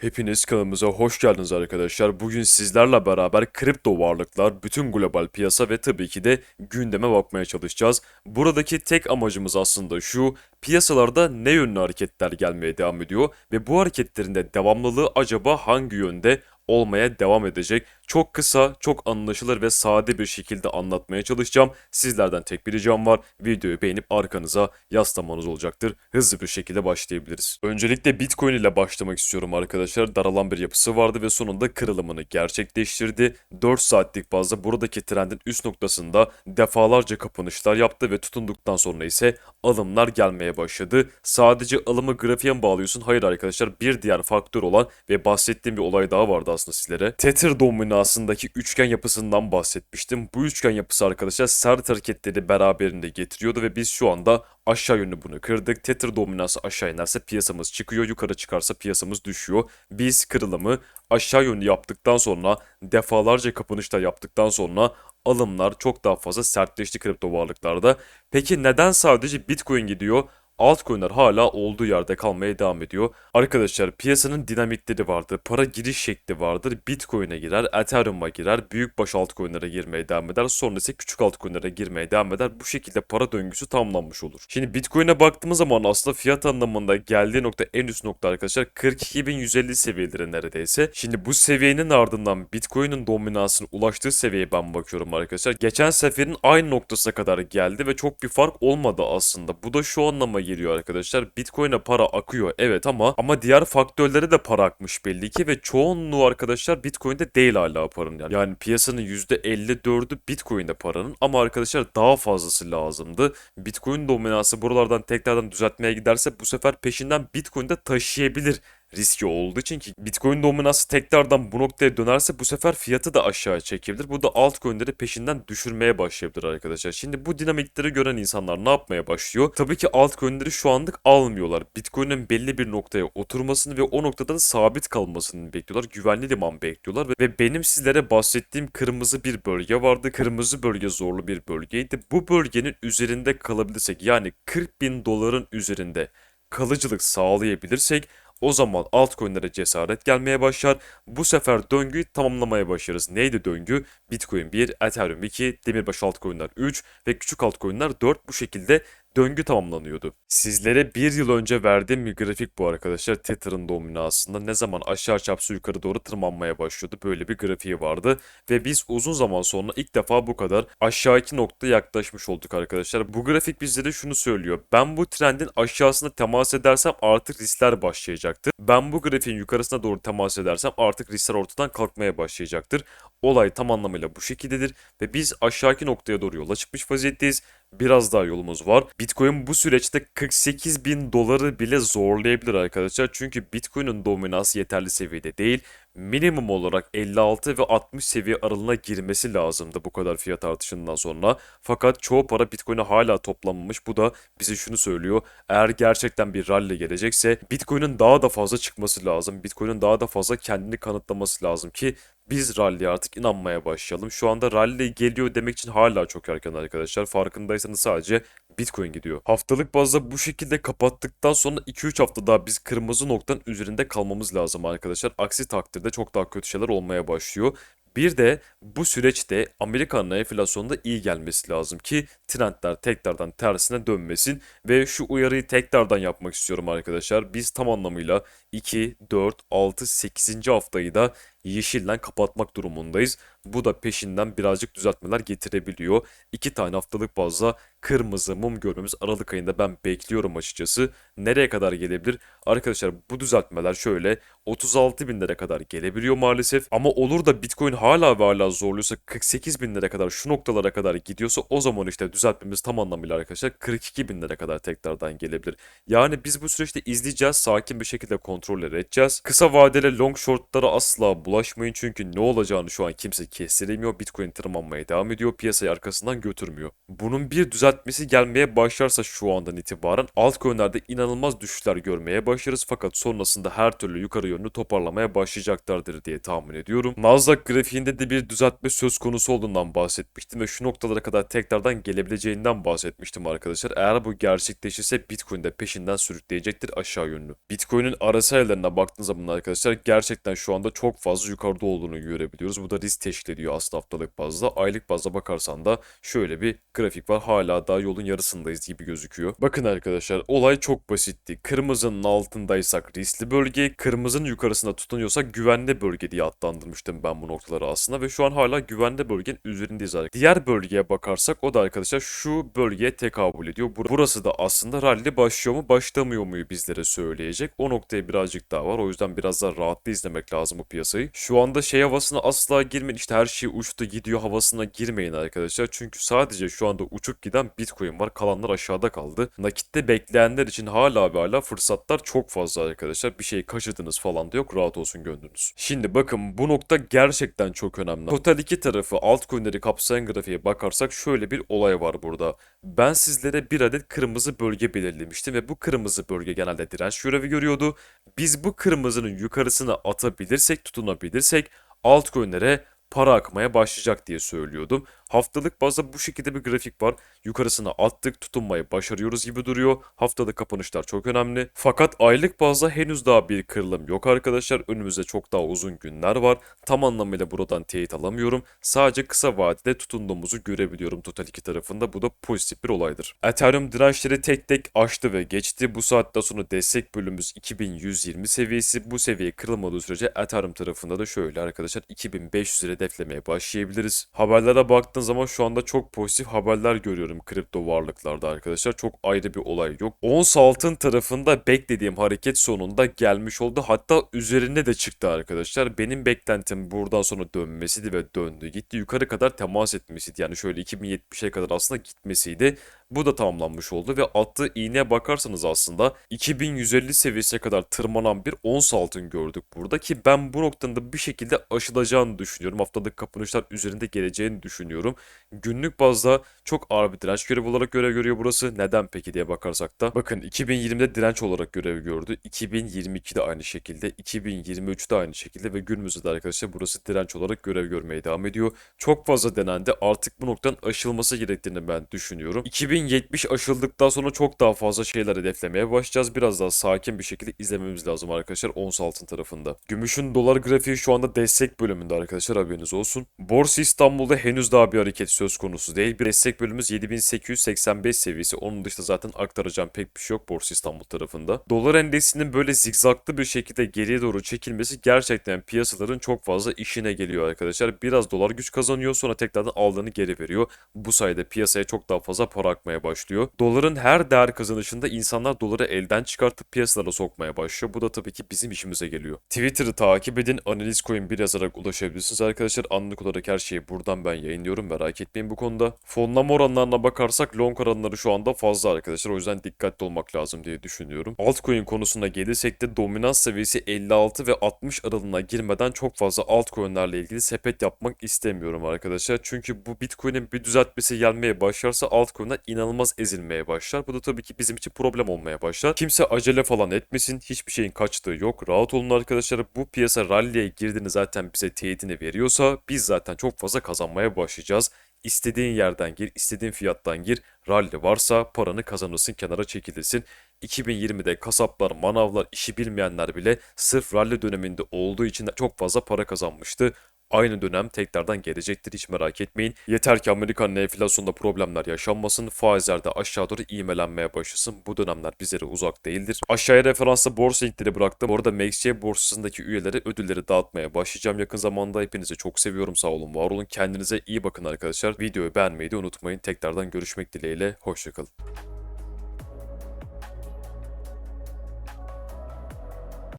Hepiniz kanalımıza hoş geldiniz arkadaşlar. Bugün sizlerle beraber kripto varlıklar, bütün global piyasa ve tabii ki de gündeme bakmaya çalışacağız. Buradaki tek amacımız aslında şu, piyasalarda ne yönlü hareketler gelmeye devam ediyor ve bu hareketlerin de devamlılığı acaba hangi yönde olmaya devam edecek. Çok kısa, çok anlaşılır ve sade bir şekilde anlatmaya çalışacağım. Sizlerden tek bir ricam var. Videoyu beğenip arkanıza yaslamanız olacaktır. Hızlı bir şekilde başlayabiliriz. Öncelikle Bitcoin ile başlamak istiyorum arkadaşlar. Daralan bir yapısı vardı ve sonunda kırılımını gerçekleştirdi. 4 saatlik bazda buradaki trendin üst noktasında defalarca kapanışlar yaptı ve tutunduktan sonra ise alımlar gelmeye başladı. Sadece alımı grafiğe mi bağlıyorsun? Hayır arkadaşlar bir diğer faktör olan ve bahsettiğim bir olay daha vardı aslında sizlere. Tether dominasındaki üçgen yapısından bahsetmiştim. Bu üçgen yapısı arkadaşlar sert hareketleri beraberinde getiriyordu ve biz şu anda aşağı yönlü bunu kırdık. Tether dominansı aşağı inerse piyasamız çıkıyor, yukarı çıkarsa piyasamız düşüyor. Biz kırılımı aşağı yönlü yaptıktan sonra defalarca kapanışlar yaptıktan sonra alımlar çok daha fazla sertleşti kripto varlıklarda. Peki neden sadece Bitcoin gidiyor? Altcoin'ler hala olduğu yerde kalmaya devam ediyor. Arkadaşlar piyasanın dinamikleri vardır. Para giriş şekli vardır. Bitcoin'e girer, Ethereum'a girer, büyük baş altcoin'lere girmeye devam eder. Sonra ise küçük altcoin'lere girmeye devam eder. Bu şekilde para döngüsü tamamlanmış olur. Şimdi Bitcoin'e baktığımız zaman aslında fiyat anlamında geldiği nokta en üst nokta arkadaşlar 42.150 seviyeleri neredeyse. Şimdi bu seviyenin ardından Bitcoin'in dominansının ulaştığı seviyeye ben bakıyorum arkadaşlar. Geçen seferin aynı noktasına kadar geldi ve çok bir fark olmadı aslında. Bu da şu anlama geliyor arkadaşlar. Bitcoin'e para akıyor evet ama ama diğer faktörlere de para akmış belli ki ve çoğunluğu arkadaşlar Bitcoin'de değil hala paranın yani. Yani piyasanın %54'ü Bitcoin'de paranın ama arkadaşlar daha fazlası lazımdı. Bitcoin dominansı buralardan tekrardan düzeltmeye giderse bu sefer peşinden Bitcoin'de taşıyabilir riski olduğu için ki Bitcoin dominansı tekrardan bu noktaya dönerse bu sefer fiyatı da aşağı çekebilir. Bu da altcoin'leri peşinden düşürmeye başlayabilir arkadaşlar. Şimdi bu dinamikleri gören insanlar ne yapmaya başlıyor? Tabii ki altcoin'leri şu anlık almıyorlar. Bitcoin'in belli bir noktaya oturmasını ve o noktada da sabit kalmasını bekliyorlar. Güvenli liman bekliyorlar ve benim sizlere bahsettiğim kırmızı bir bölge vardı. Kırmızı bölge zorlu bir bölgeydi. Bu bölgenin üzerinde kalabilirsek yani 40 bin doların üzerinde kalıcılık sağlayabilirsek o zaman altcoin'lere cesaret gelmeye başlar. Bu sefer döngüyü tamamlamaya başlarız. Neydi döngü? Bitcoin 1, Ethereum 2, demirbaş altcoin'ler 3 ve küçük altcoin'ler 4 bu şekilde döngü tamamlanıyordu. Sizlere bir yıl önce verdiğim bir grafik bu arkadaşlar. Tether'ın dominansında ne zaman aşağı çapsı yukarı doğru tırmanmaya başlıyordu. Böyle bir grafiği vardı. Ve biz uzun zaman sonra ilk defa bu kadar aşağıki noktaya yaklaşmış olduk arkadaşlar. Bu grafik bizlere şunu söylüyor. Ben bu trendin aşağısına temas edersem artık riskler başlayacaktır. Ben bu grafiğin yukarısına doğru temas edersem artık riskler ortadan kalkmaya başlayacaktır. Olay tam anlamıyla bu şekildedir ve biz aşağıki noktaya doğru yola çıkmış vaziyetteyiz. Biraz daha yolumuz var. Bitcoin bu süreçte 48 bin doları bile zorlayabilir arkadaşlar. Çünkü Bitcoin'in dominansı yeterli seviyede değil. Minimum olarak 56 ve 60 seviye aralığına girmesi lazımdı bu kadar fiyat artışından sonra. Fakat çoğu para Bitcoin'e hala toplanmamış. Bu da bize şunu söylüyor. Eğer gerçekten bir rally gelecekse Bitcoin'in daha da fazla çıkması lazım. Bitcoin'in daha da fazla kendini kanıtlaması lazım ki biz rally'e artık inanmaya başlayalım. Şu anda rally geliyor demek için hala çok erken arkadaşlar. Farkındaysanız sadece Bitcoin gidiyor. Haftalık bazda bu şekilde kapattıktan sonra 2-3 hafta daha biz kırmızı noktanın üzerinde kalmamız lazım arkadaşlar. Aksi takdirde çok daha kötü şeyler olmaya başlıyor. Bir de bu süreçte Amerika'nın enflasyonda iyi gelmesi lazım ki trendler tekrardan tersine dönmesin ve şu uyarıyı tekrardan yapmak istiyorum arkadaşlar. Biz tam anlamıyla 2, 4, 6, 8. haftayı da yeşilden kapatmak durumundayız. Bu da peşinden birazcık düzeltmeler getirebiliyor. İki tane haftalık bazda kırmızı mum görmemiz Aralık ayında ben bekliyorum açıkçası. Nereye kadar gelebilir? Arkadaşlar bu düzeltmeler şöyle 36 binlere kadar gelebiliyor maalesef. Ama olur da Bitcoin hala ve hala zorluyorsa 48 binlere kadar şu noktalara kadar gidiyorsa o zaman işte düzeltmemiz tam anlamıyla arkadaşlar 42 binlere kadar tekrardan gelebilir. Yani biz bu süreçte izleyeceğiz. Sakin bir şekilde kontrolleri edeceğiz. Kısa vadeli long shortları asla bulaşmayın çünkü ne olacağını şu an kimse kestiremiyor. Bitcoin tırmanmaya devam ediyor. Piyasayı arkasından götürmüyor. Bunun bir düzeltmesi gelmeye başlarsa şu andan itibaren altcoin'lerde inanılmaz düşüşler görmeye başlarız. Fakat sonrasında her türlü yukarı yönlü toparlamaya başlayacaklardır diye tahmin ediyorum. Nasdaq grafiğinde de bir düzeltme söz konusu olduğundan bahsetmiştim ve şu noktalara kadar tekrardan gelebileceğinden bahsetmiştim arkadaşlar. Eğer bu gerçekleşirse Bitcoin de peşinden sürükleyecektir aşağı yönlü. Bitcoin'in RSI ayarlarına baktığınız zaman arkadaşlar gerçekten şu anda çok fazla yukarıda olduğunu görebiliyoruz. Bu da risk teşkil ediyor aslında haftalık bazda. Aylık bazda bakarsan da şöyle bir grafik var. Hala daha yolun yarısındayız gibi gözüküyor. Bakın arkadaşlar olay çok basitti. Kırmızının altındaysak riskli bölge, kırmızının yukarısında tutunuyorsak güvenli bölge diye adlandırmıştım ben bu noktaları aslında ve şu an hala güvenli bölgenin üzerindeyiz. Diğer bölgeye bakarsak o da arkadaşlar şu bölgeye tekabül ediyor. Bur- Burası da aslında rally başlıyor mu başlamıyor muyu bizlere söyleyecek. O noktaya birazcık daha var. O yüzden biraz daha rahatlı izlemek lazım bu piyasayı. Şu anda şey havasına asla girmeyin. İşte her şey uçtu gidiyor havasına girmeyin arkadaşlar. Çünkü sadece şu anda uçup giden Bitcoin var. Kalanlar aşağıda kaldı. Nakitte bekleyenler için hala ve hala fırsatlar çok fazla arkadaşlar. Bir şey kaçırdınız falan da yok. Rahat olsun gönlünüz. Şimdi bakın bu nokta gerçekten çok önemli. Total iki tarafı altcoin'leri kapsayan grafiğe bakarsak şöyle bir olay var burada. Ben sizlere bir adet kırmızı bölge belirlemiştim ve bu kırmızı bölge genelde direnç görevi görüyordu. Biz bu kırmızının yukarısına atabilirsek, tutunabilirsek altcoin'lere para akmaya başlayacak diye söylüyordum. Haftalık bazda bu şekilde bir grafik var. Yukarısına attık, tutunmayı başarıyoruz gibi duruyor. Haftalık kapanışlar çok önemli. Fakat aylık bazda henüz daha bir kırılım yok arkadaşlar. Önümüzde çok daha uzun günler var. Tam anlamıyla buradan teyit alamıyorum. Sadece kısa vadede tutunduğumuzu görebiliyorum total iki tarafında. Bu da pozitif bir olaydır. Ethereum dirençleri tek tek aştı ve geçti. Bu saatten sonra destek bölümümüz 2120 seviyesi. Bu seviye kırılmadığı sürece Ethereum tarafında da şöyle arkadaşlar 2500 hedeflemeye başlayabiliriz. Haberlere baktığım zaman şu anda çok pozitif haberler görüyorum kripto varlıklarda arkadaşlar. Çok ayrı bir olay yok. Ons altın tarafında beklediğim hareket sonunda gelmiş oldu. Hatta üzerine de çıktı arkadaşlar. Benim beklentim buradan sonra dönmesiydi ve döndü. Gitti yukarı kadar temas etmesiydi. Yani şöyle 2070'e kadar aslında gitmesiydi. Bu da tamamlanmış oldu ve attığı iğneye bakarsanız aslında 2150 seviyesine kadar tırmanan bir ons altın gördük burada ki ben bu noktada bir şekilde aşılacağını düşünüyorum. Haftalık kapanışlar üzerinde geleceğini düşünüyorum. Günlük bazda çok ağır bir direnç görevi olarak görev görüyor burası. Neden peki diye bakarsak da bakın 2020'de direnç olarak görev gördü. 2022'de aynı şekilde, 2023'de aynı şekilde ve günümüzde de arkadaşlar burası direnç olarak görev görmeye devam ediyor. Çok fazla denendi. Artık bu noktanın aşılması gerektiğini ben düşünüyorum. 2070 aşıldıktan sonra çok daha fazla şeyler hedeflemeye başlayacağız. Biraz daha sakin bir şekilde izlememiz lazım arkadaşlar ons altın tarafında. Gümüşün dolar grafiği şu anda destek bölümünde arkadaşlar haberiniz olsun. Borsa İstanbul'da henüz daha bir hareket söz konusu değil. Bir destek bölümümüz 7885 seviyesi. Onun dışında zaten aktaracağım pek bir şey yok Borsa İstanbul tarafında. Dolar endeksinin böyle zigzaglı bir şekilde geriye doğru çekilmesi gerçekten piyasaların çok fazla işine geliyor arkadaşlar. Biraz dolar güç kazanıyor sonra tekrardan aldığını geri veriyor. Bu sayede piyasaya çok daha fazla para akmaya başlıyor. Doların her değer kazanışında insanlar doları elden çıkartıp piyasalara sokmaya başlıyor. Bu da tabii ki bizim işimize geliyor. Twitter'ı takip edin. Analiz coin bir yazarak ulaşabilirsiniz arkadaşlar. Anlık olarak her şeyi buradan ben yayınlıyorum. Merak etmeyin bu konuda. Fonlama oranlarına bakarsak long oranları şu anda fazla arkadaşlar. O yüzden dikkatli olmak lazım diye düşünüyorum. Altcoin konusuna gelirsek de dominans seviyesi 56 ve 60 aralığına girmeden çok fazla altcoin'lerle ilgili sepet yapmak istemiyorum arkadaşlar. Çünkü bu Bitcoin'in bir düzeltmesi gelmeye başlarsa altcoin'ler inanılmaz ezilmeye başlar. Bu da tabii ki bizim için problem olmaya başlar. Kimse acele falan etmesin. Hiçbir şeyin kaçtığı yok. Rahat olun arkadaşlar. Bu piyasa rally'e girdiğini zaten bize teyidini veriyorsa biz zaten çok fazla kazanmaya başlayacağız. İstediğin yerden gir, istediğin fiyattan gir. Rally varsa paranı kazanırsın, kenara çekilirsin. 2020'de kasaplar, manavlar, işi bilmeyenler bile sırf rally döneminde olduğu için çok fazla para kazanmıştı. Aynı dönem tekrardan gelecektir hiç merak etmeyin. Yeter ki Amerika'nın enflasyonda problemler yaşanmasın, faizler de aşağı doğru iğmelenmeye başlasın. Bu dönemler bizlere uzak değildir. Aşağıya referansla borsa linkleri bıraktım. Orada MaxJ borsasındaki üyeleri ödülleri dağıtmaya başlayacağım yakın zamanda. Hepinizi çok seviyorum sağ olun var olun. Kendinize iyi bakın arkadaşlar. Videoyu beğenmeyi de unutmayın. Tekrardan görüşmek dileğiyle. Hoşçakalın.